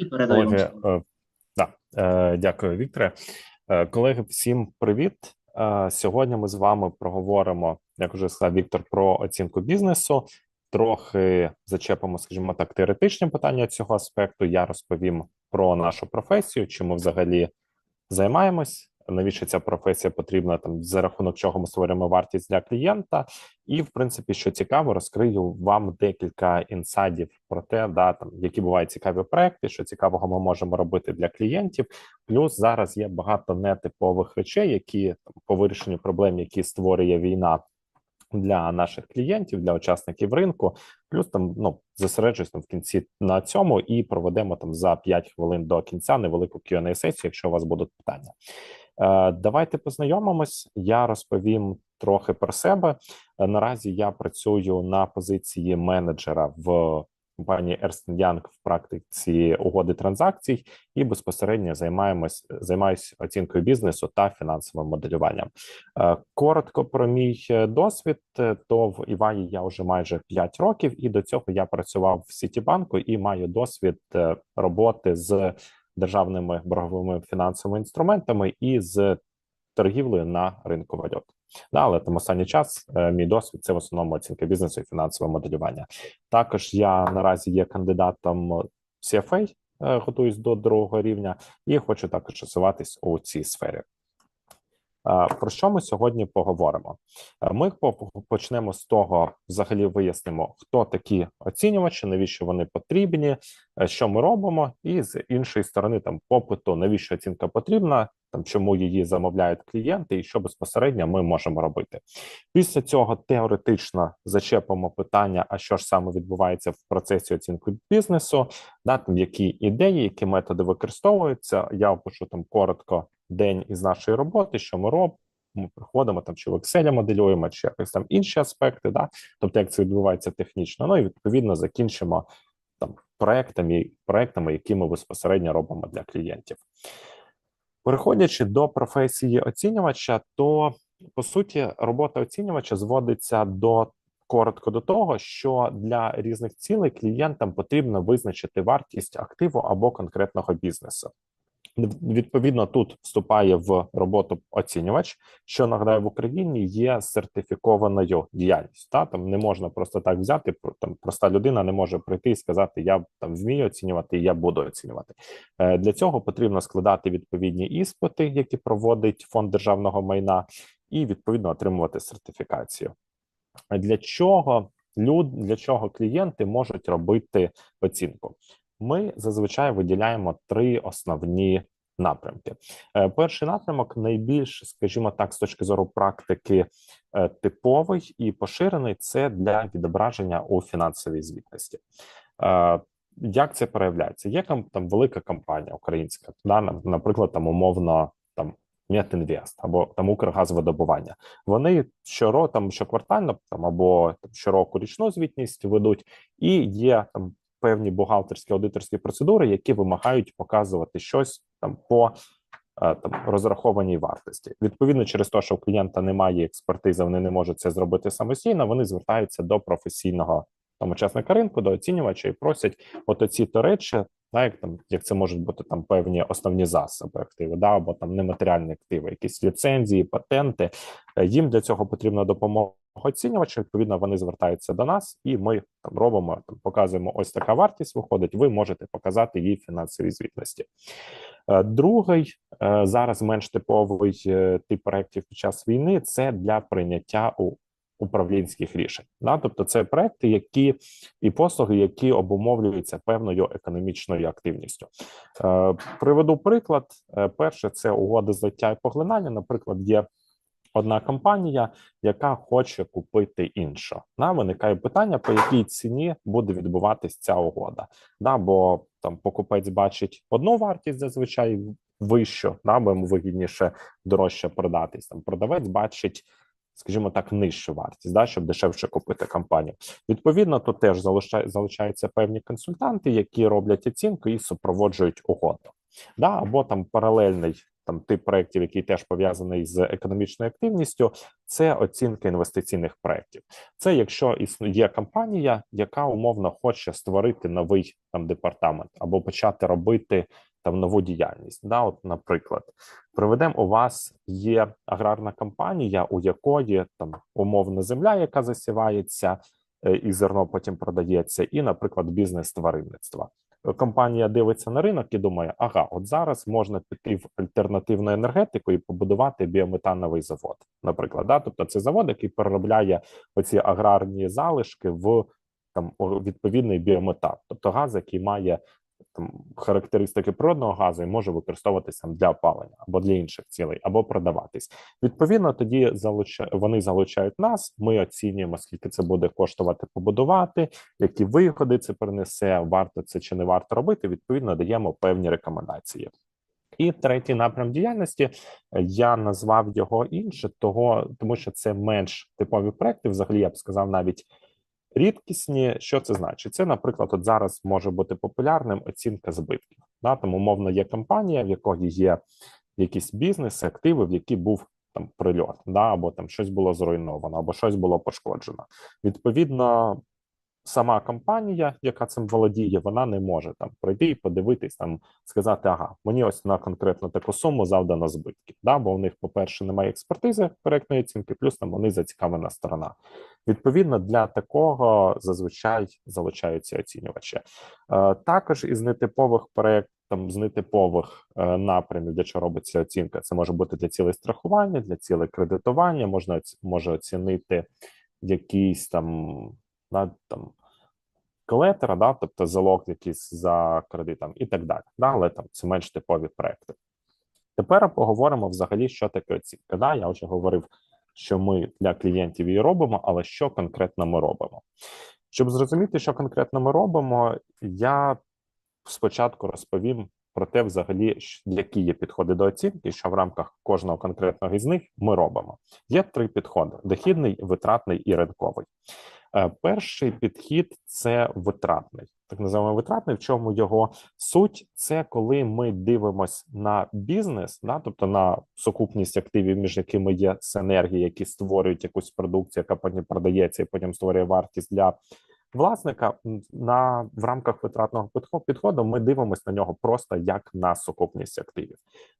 І передаємо. Колеги, е, да, е, дякую, Вікторе. Е, Колеги, всім привіт. Е, Сьогодні ми з вами проговоримо, як вже сказав Віктор, про оцінку бізнесу. Трохи зачепимо, скажімо так, теоретичні питання цього аспекту. Я розповім про нашу професію, чим ми взагалі займаємось, навіщо ця професія потрібна, там за рахунок чого ми створюємо вартість для клієнта. І, в принципі, що цікаво, розкрию вам декілька інсайдів про те, да там які бувають цікаві проекти, що цікавого ми можемо робити для клієнтів. Плюс зараз є багато нетипових речей, які там по вирішенню проблем, які створює війна. Для наших клієнтів, для учасників ринку, плюс там ну зосереджуюсь там в кінці на цьому і проведемо там за 5 хвилин до кінця невелику Q&A сесію, якщо у вас будуть питання. Е, Давайте познайомимось. Я розповім трохи про себе. Е, Наразі я працюю на позиції менеджера в компанії Ernst Young в практиці угоди транзакцій і безпосередньо займаємось займаюся оцінкою бізнесу та фінансовим моделюванням. Е, Коротко про мій досвід. То в Івані я вже майже 5 років, і до цього я працював в Сітібанку і маю досвід роботи з державними борговими фінансовими інструментами і з торгівлею на ринку валют. Да, але там останній час е, мій досвід це в основному оцінка бізнесу і фінансове моделювання. Також я наразі є кандидатом CFA, е, готуюсь до другого рівня, і хочу також часуватись у цій сфері. Е, Про що ми сьогодні поговоримо? Е, Ми по- почнемо з того, взагалі вияснимо, хто такі оцінювачі, навіщо вони потрібні, е, що ми робимо, і з іншої сторони, там попиту, навіщо оцінка потрібна, там чому її замовляють клієнти, і що безпосередньо ми можемо робити. Після цього теоретично зачепимо питання: а що ж саме відбувається в процесі оцінки бізнесу, да, там які ідеї, які методи використовуються. Я опишу там коротко день із нашої роботи, що ми робимо. Ми приходимо там, чи в Excel моделюємо, чи якось там інші аспекти, да, тобто як це відбувається технічно. Ну і відповідно закінчимо там проектами, проектами, які ми безпосередньо робимо для клієнтів. Переходячи до професії оцінювача, то по суті робота оцінювача зводиться до коротко до того, що для різних цілей клієнтам потрібно визначити вартість активу або конкретного бізнесу. Відповідно, тут вступає в роботу оцінювач, що нагадаю в Україні є сертифікованою діяльністю. Та там не можна просто так взяти. там проста людина не може прийти і сказати: Я там вмію оцінювати, я буду оцінювати. Е, Для цього потрібно складати відповідні іспити, які проводить фонд державного майна, і відповідно отримувати сертифікацію. Для чого люд для чого клієнти можуть робити оцінку? Ми зазвичай виділяємо три основні напрямки. Е, Перший напрямок найбільш, скажімо так, з точки зору практики, е, типовий і поширений це для відображення у фінансовій звітності. Е, Як це проявляється? Є там, велика компанія українська, да, наприклад, там умовно там Метінвест або там Укргазвидобування. Вони щоро там щоквартально там або там щороку річну звітність ведуть, і є там певні бухгалтерські аудиторські процедури, які вимагають показувати щось там по е, там розрахованій вартості. Відповідно, через те, що у клієнта немає експертизи, вони не можуть це зробити самостійно. Вони звертаються до професійного там учасника ринку, до оцінювача і просять от оці то речі, да, як там як це можуть бути там певні основні засоби активи, да або там нематеріальні активи, якісь ліцензії, патенти. Е, Їм для цього потрібна допомога оцінювача. Відповідно, вони звертаються до нас, і ми там робимо там, показуємо. Ось така вартість виходить. Ви можете показати її фінансові звітності. Е, Другий е, зараз менш типовий тип проєктів під час війни це для прийняття у управлінських рішень. Да? Тобто, це проекти, які і послуги, які обумовлюються певною економічною активністю. Е, Приведу приклад. Е, Перше це угоди злиття і поглинання. Наприклад, є одна компанія, яка хоче купити іншу. Да? Виникає питання, по якій ціні буде відбуватись ця угода. Да? Бо там покупець бачить одну вартість зазвичай вищу, да? бо йому вигідніше дорожче продатись. Там продавець бачить скажімо так, нижчу вартість, да, щоб дешевше купити компанію. Відповідно, тут теж залучаються певні консультанти, які роблять оцінку і супроводжують угоду. Да, або там паралельний там тип проєктів, який теж пов'язаний з економічною активністю, це оцінка інвестиційних проєктів. Це якщо є компанія, яка умовно хоче створити новий там департамент або почати робити там нову діяльність. Да, от, наприклад, приведемо у вас є аграрна компанія, у якої там умовна земля, яка засівається, е, і зерно потім продається, і, наприклад, бізнес тваринництва. Компанія дивиться на ринок і думає, ага, от зараз можна піти в альтернативну енергетику і побудувати біометановий завод, наприклад. Да? Тобто це завод, який переробляє оці аграрні залишки в там відповідний біометан, тобто газ, який має там характеристики природного газу і може використовуватися для опалення або для інших цілей, або продаватись. Відповідно, тоді залуча... вони залучають нас. Ми оцінюємо, скільки це буде коштувати побудувати, які вигоди це принесе, варто це чи не варто робити. Відповідно, даємо певні рекомендації. І третій напрям діяльності я назвав його інше, того тому, що це менш типові проекти. Взагалі я б сказав навіть Рідкісні, що це значить? Це, наприклад, от зараз може бути популярним оцінка збитків. Да? Там, умовно, є компанія, в якої є якісь бізнеси, активи, в які був там прильот, да? або там щось було зруйновано, або щось було пошкоджено. Відповідно, сама компанія, яка цим володіє, вона не може там пройти і подивитись, там сказати, ага, мені ось на конкретно таку суму завдано збитків. Да, бо у них, по-перше, немає експертизи проектної оцінки, плюс там вони зацікавлена сторона. Відповідно, для такого зазвичай залучаються оцінювачі. Е, також із нетипових проєктів, з нетипових е, напрямів, для чого робиться оцінка, це може бути для цілей страхування, для цілей кредитування, можна може оцінити якісь там на там колетера, да, тобто залог якийсь за кредитом і так далі. Да, але там це менш типові проекти. Тепер поговоримо взагалі, що таке оцінка. Да, Я вже говорив, що ми для клієнтів її робимо, але що конкретно ми робимо. Щоб зрозуміти, що конкретно ми робимо, я спочатку розповім про те, взагалі, які є підходи до оцінки, що в рамках кожного конкретного із них ми робимо. Є три підходи: дохідний, витратний і ринковий. Е, перший підхід це витратний, так називаємо витратний. В чому його суть? Це коли ми дивимося на бізнес, да, тобто на сукупність активів, між якими є синергії, які створюють якусь продукцію, яка потім продається і потім створює вартість для власника. На в рамках витратного підходу ми дивимося на нього просто як на сукупність активів.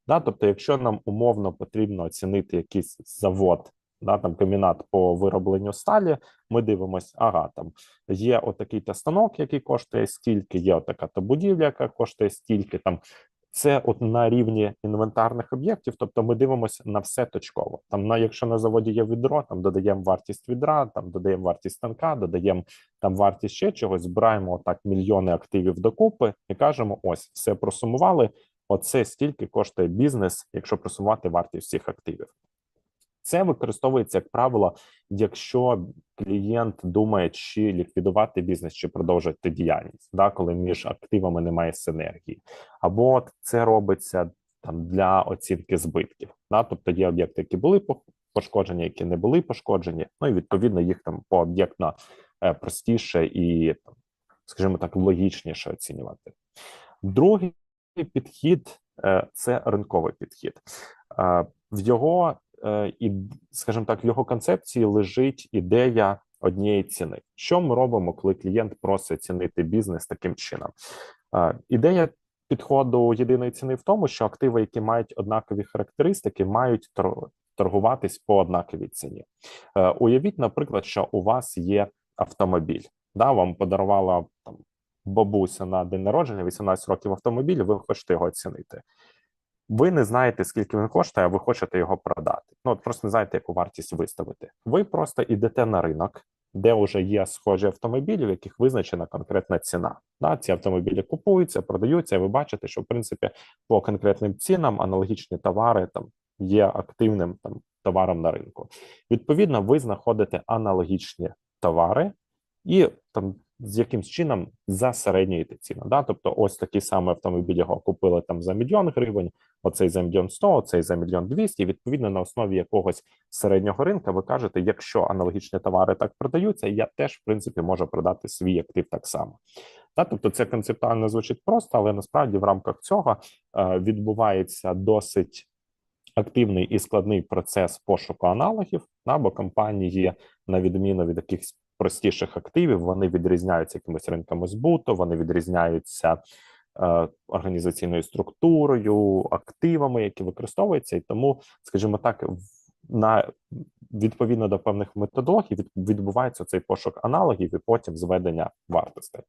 Да, Тобто, якщо нам умовно потрібно оцінити якийсь завод да, там комбінат по виробленню сталі. Ми дивимося, ага, там є отакий то станок, який коштує стільки, є отака то будівля, яка коштує стільки. Там це от на рівні інвентарних об'єктів, тобто ми дивимося на все точково. Там на якщо на заводі є відро, там додаємо вартість відра, там додаємо вартість станка, додаємо там вартість ще чогось, збираємо отак мільйони активів докупи і кажемо: ось все просумували. Оце стільки коштує бізнес, якщо просувати вартість всіх активів. Це використовується як правило, якщо клієнт думає, чи ліквідувати бізнес, чи продовжити діяльність, да, коли між активами немає синергії, або це робиться там для оцінки збитків. Да, тобто є об'єкти, які були пошкоджені, які не були пошкоджені. Ну і відповідно їх там по об'єктно е, простіше і, скажімо так, логічніше оцінювати. Другий підхід е, це ринковий підхід. Е, в його і, скажімо так, в його концепції лежить ідея однієї ціни. Що ми робимо, коли клієнт просить цінити бізнес таким чином? Е, ідея підходу єдиної ціни в тому, що активи, які мають однакові характеристики, мають торгуватись по однаковій ціні. Е, уявіть, наприклад, що у вас є автомобіль, да, вам подарувала там бабуся на день народження, 18 років автомобіль, ви хочете його оцінити. Ви не знаєте, скільки він коштує, а ви хочете його продати. Ну от просто не знаєте, яку вартість виставити. Ви просто йдете на ринок, де вже є схожі автомобілі, в яких визначена конкретна ціна. Да, Ці автомобілі купуються, продаються. і Ви бачите, що в принципі по конкретним цінам аналогічні товари там є активним там товаром на ринку. Відповідно, ви знаходите аналогічні товари і там з якимсь чином засереднюєте ціну. Да? Тобто, ось такий самий автомобіль його купили там за мільйон гривень, оцей за мільйон сто, оцей за мільйон двісті. Відповідно, на основі якогось середнього ринка ви кажете, якщо аналогічні товари так продаються, я теж в принципі можу продати свій актив так само. Та, тобто, це концептуально звучить просто, але насправді в рамках цього е, відбувається досить активний і складний процес пошуку аналогів, або компанії, на відміну від якихось простіших активів, вони відрізняються якимось ринками збуту, вони відрізняються е, організаційною структурою, активами, які використовуються, і тому, скажімо так, на відповідно до певних методологій відбувається цей пошук аналогів і потім зведення вартостей.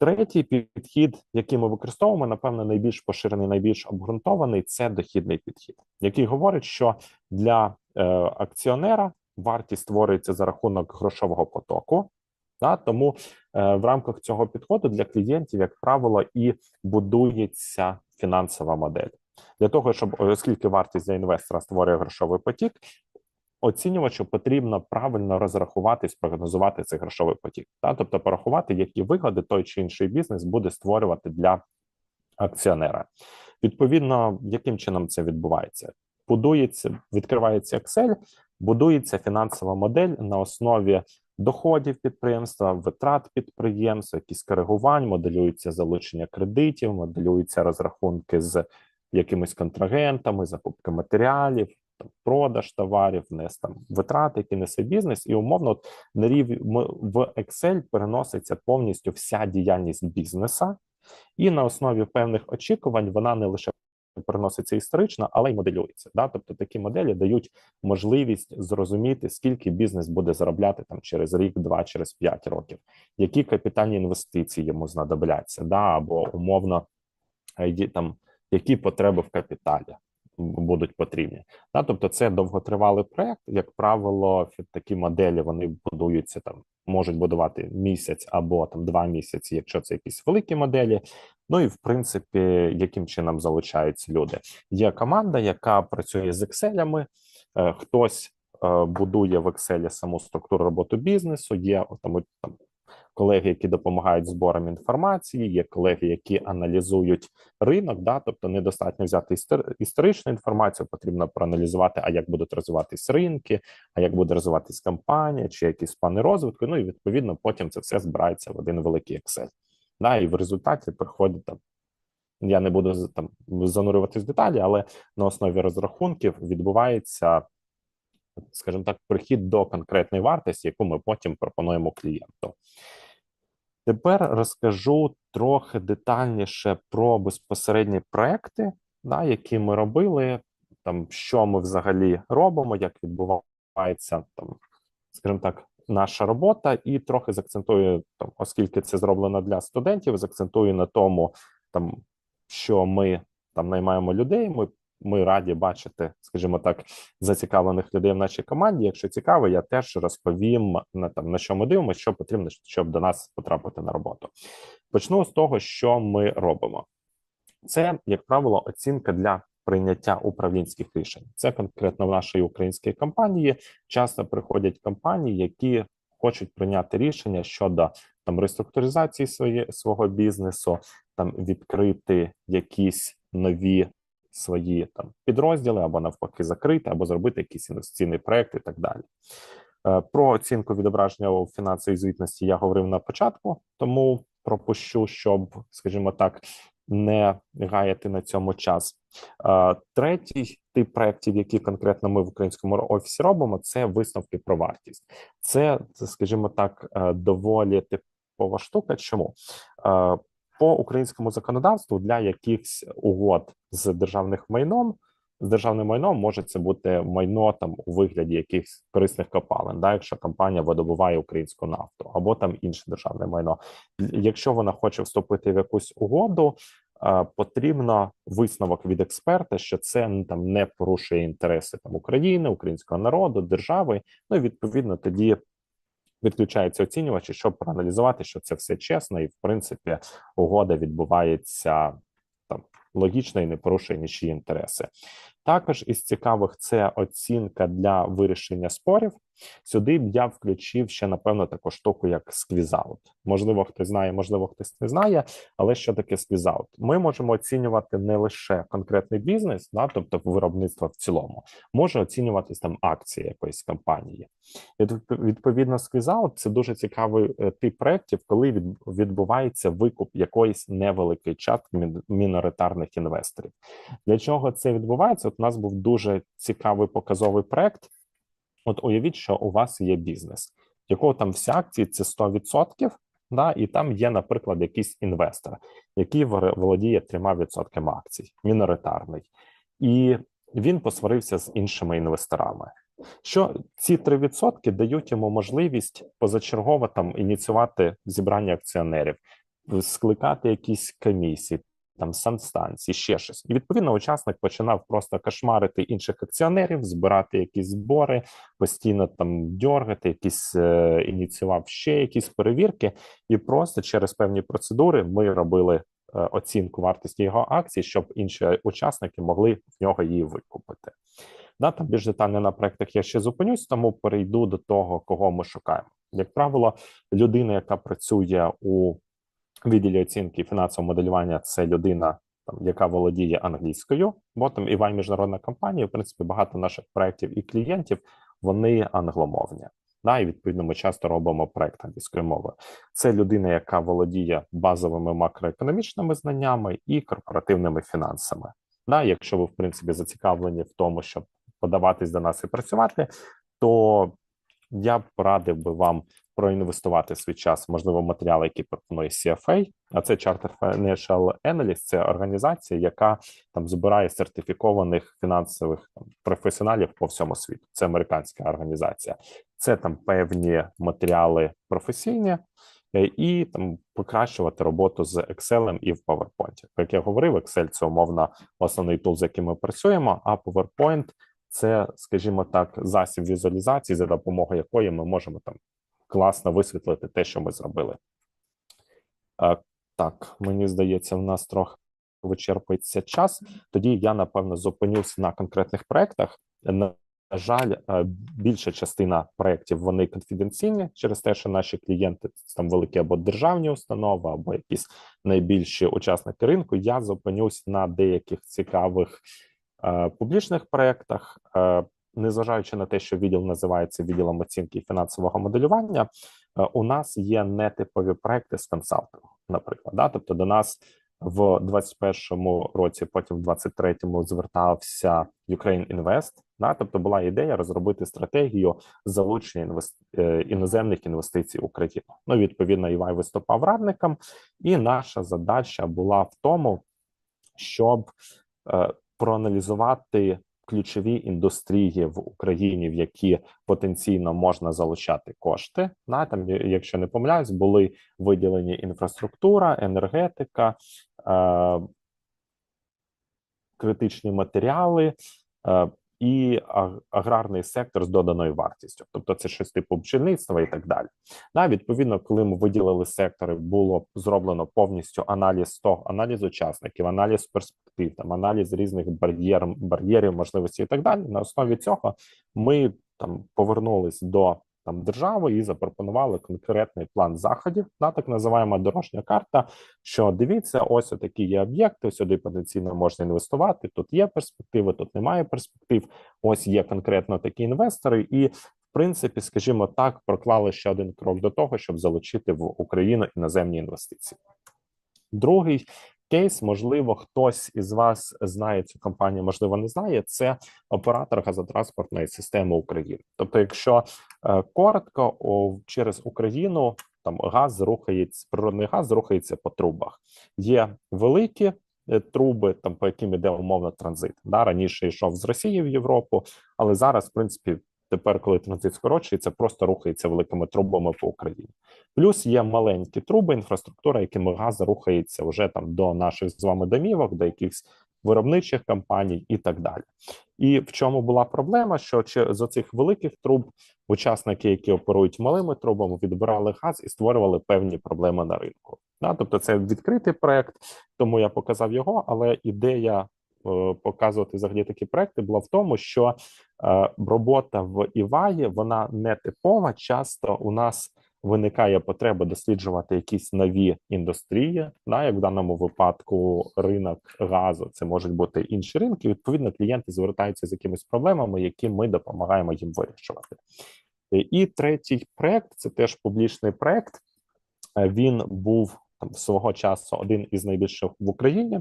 Третій підхід, який ми використовуємо, напевно, найбільш поширений, найбільш обґрунтований це дохідний підхід, який говорить, що для е, акціонера вартість створюється за рахунок грошового потоку. Да, тому е, в рамках цього підходу для клієнтів, як правило, і будується фінансова модель для того, щоб оскільки вартість для інвестора створює грошовий потік, оцінювачу потрібно правильно розрахувати, спрогнозувати цей грошовий потік, та тобто порахувати, які вигоди той чи інший бізнес буде створювати для акціонера. Відповідно, яким чином це відбувається? Будується, відкривається Excel, будується фінансова модель на основі доходів підприємства, витрат підприємства, якісь коригувань, моделюється залучення кредитів, моделюються розрахунки з якимись контрагентами, закупки матеріалів, продаж товарів, внес там витрати, які несе бізнес, і умовно от, на рівні в Excel переноситься повністю вся діяльність бізнеса, і на основі певних очікувань вона не лише переноситься історично, але й моделюється. Да? Тобто такі моделі дають можливість зрозуміти, скільки бізнес буде заробляти там через рік, два, через п'ять років, які капітальні інвестиції йому знадобляться, да? або умовно е, там які потреби в капіталі будуть потрібні. Да, тобто, це довготривалий проект. Як правило, такі моделі вони будуються там, можуть будувати місяць або там два місяці, якщо це якісь великі моделі. Ну і в принципі, яким чином залучаються люди. Є команда, яка працює з Excel, е, хтось е, будує в Excel саму структуру роботи бізнесу. Є там, там колеги, які допомагають зборам інформації, є колеги, які аналізують ринок. Да, тобто недостатньо взяти історичну інформацію, потрібно проаналізувати, а як будуть розвиватись ринки, а як буде розвиватись компанія, чи якісь плани розвитку. Ну і відповідно потім це все збирається в один великий Excel. Да, і в результаті приходить там. Я не буду там занурюватись в деталі, але на основі розрахунків відбувається, скажімо так, прихід до конкретної вартості, яку ми потім пропонуємо клієнту. Тепер розкажу трохи детальніше про безпосередні проекти, да, які ми робили, там що ми взагалі робимо, як відбувається там, скажімо так, наша робота, і трохи закцентую там, оскільки це зроблено для студентів, закцентую на тому, там що ми там наймаємо людей. Ми ми раді бачити, скажімо так, зацікавлених людей в нашій команді. Якщо цікаво, я теж розповім на там на що ми дивимося, що потрібно, щоб до нас потрапити на роботу. Почну з того, що ми робимо. Це, як правило, оцінка для прийняття управлінських рішень. Це конкретно в нашій українській компанії. Часто приходять компанії, які хочуть прийняти рішення щодо там реструктуризації своє, свого бізнесу, там відкрити якісь нові свої там підрозділи або навпаки закрити, або зробити якийсь інвестиційний проект і так далі. Е, про оцінку відображення у фінансовій звітності я говорив на початку, тому пропущу, щоб, скажімо так, не гаяти на цьому час. Е, третій тип проєктів, які конкретно ми в українському офісі робимо, це висновки про вартість. Це, скажімо так, е, доволі типова штука. Чому по українському законодавству для якихось угод з державних майном. З державним майном може це бути майно там у вигляді якихось корисних копалин, да, якщо компанія видобуває українську нафту, або там інше державне майно. Якщо вона хоче вступити в якусь угоду, е, потрібно висновок від експерта, що це там не порушує інтереси там України, українського народу, держави. Ну і відповідно тоді відключаються оцінювачі, щоб проаналізувати, що це все чесно, і в принципі угода відбувається логічно і не порушує нічі інтереси. Також із цікавих це оцінка для вирішення спорів. Сюди б я включив ще, напевно, таку штуку, як сквізаут. Можливо, хтось знає, можливо, хтось не знає, але що таке сквізаут? Ми можемо оцінювати не лише конкретний бізнес, да, тобто виробництво в цілому, може оцінюватись там акції якоїсь компанії. І відповідно, сквізаут це дуже цікавий е, тип проєктів, коли відбувається викуп якоїсь невеликої частки міноритарних інвесторів. Для чого це відбувається? Наприклад, у нас був дуже цікавий показовий проект. От уявіть, що у вас є бізнес, якого там всі акції це 100%, да, і там є, наприклад, якийсь інвестор, який володіє трьома відсотками акцій, міноритарний, і він посварився з іншими інвесторами. Що ці 3% дають йому можливість позачергово там ініціювати зібрання акціонерів, скликати якісь комісії, там санстанції, ще щось, і відповідно учасник починав просто кошмарити інших акціонерів, збирати якісь збори, постійно там дьоргати, якісь е, ініціював ще якісь перевірки, і просто через певні процедури ми робили е, оцінку вартості його акцій, щоб інші учасники могли в нього її викупити. Да, там більш детально на проектах я ще зупинюсь, тому перейду до того, кого ми шукаємо. Як правило, людина, яка працює у відділі оцінки фінансового моделювання, це людина, там яка володіє англійською, бо там івай міжнародна компанія. В принципі, багато наших проєктів і клієнтів вони англомовні. Да, і відповідно ми часто робимо проект англійської мови. Це людина, яка володіє базовими макроекономічними знаннями і корпоративними фінансами. Да, якщо ви в принципі зацікавлені в тому, щоб подаватись до нас і працювати, то я б порадив би вам проінвестувати свій час, можливо, матеріали, які пропонує CFA, а це Charter Financial Analyst, це організація, яка там збирає сертифікованих фінансових професіоналів по всьому світу. Це американська організація, це там певні матеріали професійні. Е, і там покращувати роботу з Excel і в PowerPoint. Як я говорив, Excel – це умовно основний тул, з яким ми працюємо. А PowerPoint – це, скажімо так, засіб візуалізації, за допомогою якої ми можемо там класно висвітлити те, що ми зробили. Так, мені здається, в нас трохи вичерпується час. Тоді я напевно зупинюся на конкретних проектах. На жаль, більша частина проєктів вони конфіденційні через те, що наші клієнти там великі або державні установи, або якісь найбільші учасники ринку. Я зупинюсь на деяких цікавих е, публічних проєктах. Е, незважаючи на те, що відділ називається відділом оцінки фінансового моделювання, е, у нас є нетипові проекти з консалтингу, наприклад. Да? Тобто до нас в 21-му році, потім в 23-му звертався Ukraine Invest, да? тобто була ідея розробити стратегію залучення інвест... Е, іноземних інвестицій в Україну. Ну, відповідно, Івай виступав радником, і наша задача була в тому, щоб е, проаналізувати ключові індустрії в Україні, в які потенційно можна залучати кошти. На там, якщо не помиляюсь, були виділені інфраструктура, енергетика, е, критичні матеріали. Е, і аграрний сектор з доданою вартістю, тобто це щось типу пшеництва і так далі. На відповідно, коли ми виділили сектори, було зроблено повністю аналіз того, аналіз учасників, аналіз перспектив, там аналіз різних бар'єр, бар'єрів, можливостей і так далі. На основі цього ми там повернулись до там держави і запропонували конкретний план заходів на так називаємо дорожня карта. Що дивіться, ось такі є об'єкти. Сюди потенційно можна інвестувати. Тут є перспективи, тут немає перспектив. Ось є конкретно такі інвестори, і в принципі, скажімо так, проклали ще один крок до того, щоб залучити в Україну іноземні інвестиції. Другий кейс, можливо, хтось із вас знає цю компанію, можливо, не знає. Це оператор газотранспортної системи України. Тобто, якщо е, коротко, через Україну там газ рухається, природний газ рухається по трубах. Є великі. Е, труби, там по яким іде умовно транзит, да раніше йшов з Росії в Європу, але зараз, в принципі, Тепер, коли транзит скорочується, просто рухається великими трубами по Україні. Плюс є маленькі труби, інфраструктура, якими газ рухається вже там до наших з вами домівок, до якихось виробничих компаній і так далі. І в чому була проблема? Що з оцих великих труб учасники, які оперують малими трубами, відбирали газ і створювали певні проблеми на ринку. Тобто, це відкритий проект, тому я показав його, але ідея показувати взагалі такі проекти була в тому, що е, робота в Іваї вона не типова. Часто у нас виникає потреба досліджувати якісь нові індустрії, да, як в даному випадку ринок газу, це можуть бути інші ринки. Відповідно, клієнти звертаються з якимись проблемами, які ми допомагаємо їм вирішувати. І третій проект це теж публічний проект. Е, він був там свого часу один із найбільших в Україні.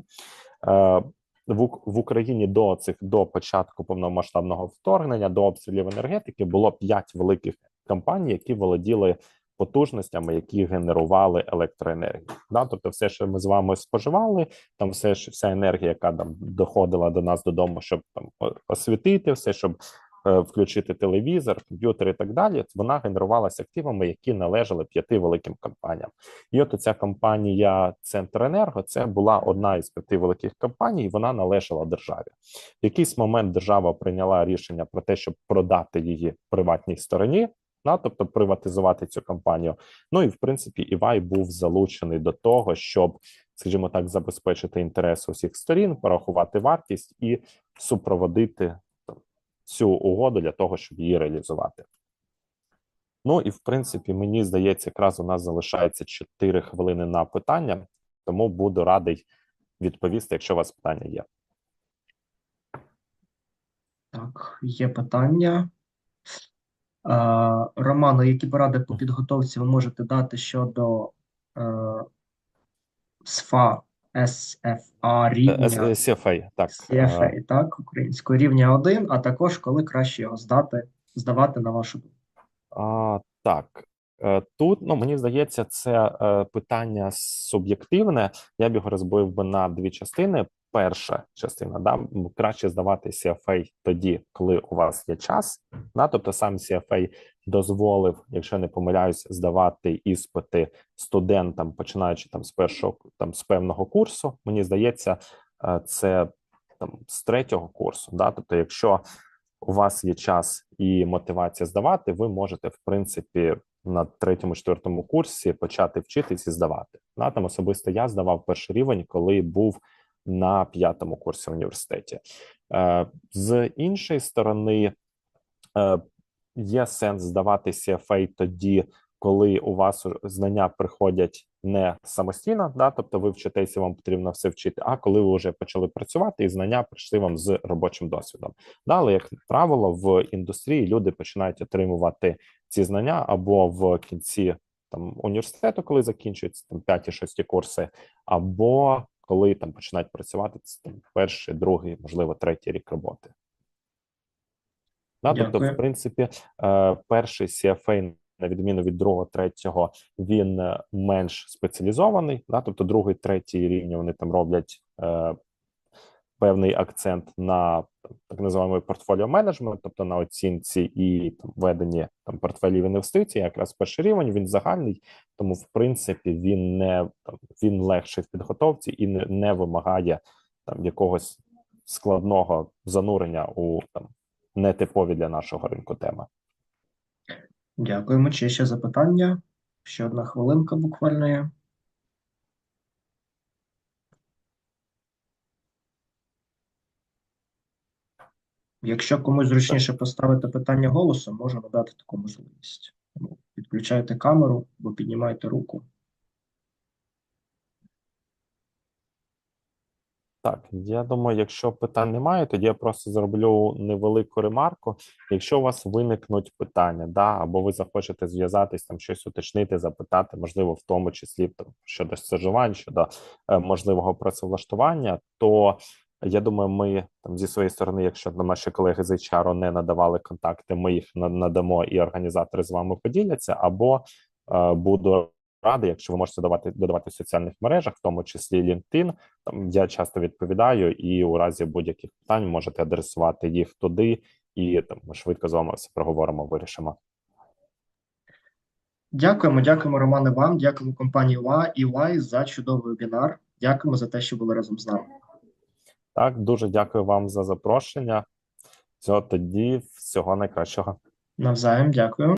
В, в Україні до цих до початку повномасштабного вторгнення, до обстрілів енергетики було п'ять великих компаній, які володіли потужностями, які генерували електроенергію. Да? Тобто, все, що ми з вами споживали, там все ж вся енергія, яка там доходила до нас додому, щоб там освітити, все, щоб включити телевізор, комп'ютер і так далі, вона генерувалася активами, які належали п'яти великим компаніям. І от ця компанія Центренерго це була одна із п'яти великих компаній. і Вона належала державі. В якийсь момент держава прийняла рішення про те, щоб продати її приватній стороні. Да, тобто приватизувати цю компанію. Ну і в принципі, Івай був залучений до того, щоб, скажімо так, забезпечити інтереси усіх сторін, порахувати вартість і супроводити цю угоду для того, щоб її реалізувати. Ну і в принципі, мені здається, якраз у нас залишається 4 хвилини на питання, тому буду радий відповісти, якщо у вас питання є. Так, є питання. Е, Романо, які поради по підготовці ви можете дати щодо е, СФА, СФА Е, рівня CFA, так. CFA, так, українського рівня 1, а також коли краще його здати, здавати на вашу думку? А, так, Е, тут ну мені здається, це е, питання суб'єктивне. Я б його розбив би на дві частини. Перша частина, да, краще здавати CFA тоді, коли у вас є час. Да, тобто сам CFA дозволив, якщо не помиляюсь, здавати іспити студентам, починаючи там з першого там з певного курсу. Мені здається, е, це там з третього курсу. Да, тобто, якщо у вас є час і мотивація здавати, ви можете, в принципі, на третьому, четвертому курсі почати вчитись і здавати. На там особисто я здавав перший рівень, коли був на п'ятому курсі університеті. Е, з іншої сторони, е, є сенс здавати CFA тоді, коли у вас знання приходять не самостійно, да, тобто ви вчитеся, вам потрібно все вчити, а коли ви вже почали працювати, і знання прийшли вам з робочим досвідом. Да, але, як правило, в індустрії люди починають отримувати ці знання або в кінці там університету, коли закінчуються там п'яті шості курси, або коли там починають працювати це там перший, другий, можливо, третій рік роботи. Да, тобто, в принципі, е, перший CFA, на відміну від другого, третього, він е, менш спеціалізований. Да, тобто, другий, третій рівні вони там роблять е, певний акцент на так називаємо портфоліо менеджмент, тобто на оцінці і там веденні там портфелів інвестицій. Якраз перший рівень він загальний, тому в принципі він не там він легший в підготовці і не, не вимагає там якогось складного занурення у там нетипові для нашого ринку теми. Дякуємо. Чи ще запитання? Ще одна хвилинка буквально є. Якщо комусь зручніше поставити питання голосом, можу надати таку можливість. Підключайте камеру або піднімайте руку. Так, я думаю, якщо питань немає, тоді я просто зроблю невелику ремарку. Якщо у вас виникнуть питання, да, або ви захочете зв'язатись, там щось уточнити, запитати, можливо, в тому числі там щодо стажувань, щодо е, можливого працевлаштування, то я думаю, ми там зі своєї сторони, якщо наші колеги з HR не надавали контакти, ми їх надамо і організатори з вами поділяться, або е, буду радий, якщо ви можете давати додавати в соціальних мережах, в тому числі LinkedIn. Там я часто відповідаю, і у разі будь-яких питань можете адресувати їх туди, і там швидко з вами все проговоримо, вирішимо. Дякуємо, дякуємо, Романе, вам, дякуємо компанії EY за чудовий вебінар. Дякуємо за те, що були разом з нами. Так, дуже дякую вам за запрошення. Все, тоді всього найкращого. Навзаєм, дякую.